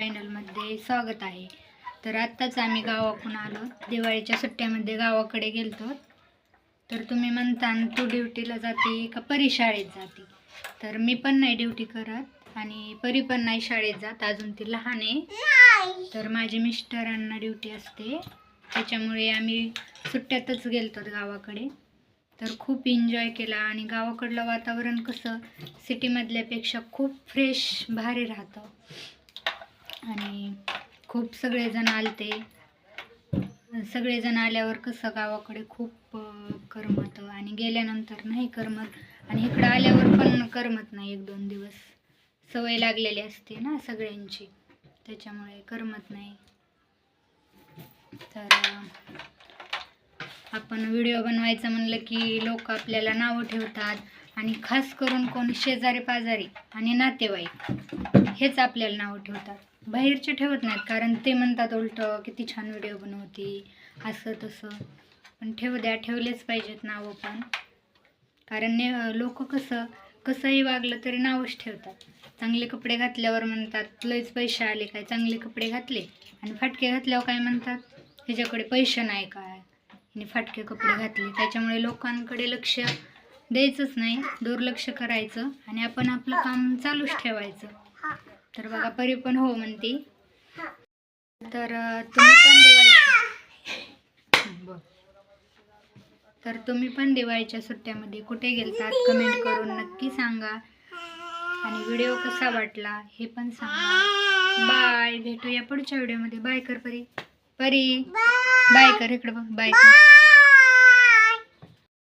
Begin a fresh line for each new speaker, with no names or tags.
चॅनलमध्ये स्वागत आहे. तर आत्ताच आम्ही गावाकडून आलो. दिवाळीच्या सुट्ट्यामध्ये गावाकडे गेलतो. तर तुम्ही म्हणता तू ड्युटीला जाते का परी शाळेत जाते? तर मी पण नाही ड्युटी करत आणि परी पण नाही शाळेत जात. अजून ती लहान आहे. तर माझे मिस्टरांना ड्युटी असते. त्याच्यामुळे आम्ही सुट्ट्यातच गेलतो गावाकडे. तर खूप एन्जॉय केला आणि गावाकडलं वातावरण कसं? सिटीमधल्यापेक्षा खूप फ्रेश भारी राहतं. आणि खूप सगळेजण आलते. सगळेजण आल्यावर कसं गावाकडे खूप करमत करमतं आणि गेल्यानंतर नाही करमत. आणि इकडं आल्यावर पण करमत नाही एक दोन दिवस. सवय लागलेली असते ना सगळ्यांची. त्याच्यामुळे करमत नाही. तर आपण व्हिडिओ बनवायचं म्हणलं की लोक आपल्याला नावं ठेवतात. आणि खास करून कोण शेजारी पाजारी आणि नातेवाईक हेच आपल्याला नावं ठेवतात. बाहेरचे ठेवत नाहीत कारण ते म्हणतात उलटं किती छान व्हिडिओ बनवती असं तसं. पण ठेवू द्या ठेवलेच पाहिजेत नावं पण. कारण ने लोक कसं कसंही वागलं तरी नावच ठेवतात. चांगले कपडे घातल्यावर म्हणतात लयच पैसे आले काय चांगले कपडे घातले. आणि फाटके घातल्यावर काय म्हणतात ह्याच्याकडे पैसे नाही काय. आणि फाटके कपडे घातले त्याच्यामुळे लोकांकडे लक्ष द्यायचंच नाही. दुर्लक्ष करायचं आणि आपण आपलं काम चालूच ठेवायचं. तर बघा परी पण हो म्हणते. तर तुम्ही पण दिवाळीच्या तर तुम्ही पण दिवाळीच्या सुट्ट्यामध्ये कुठे गेलतात? कमेंट करून नक्की सांगा. आणि व्हिडिओ कसा वाटला हे पण सांगा. बाय. भेटूया पुढच्या व्हिडिओमध्ये. बाय कर परी. परी. बाय कर इकडं बघ. बाय कर.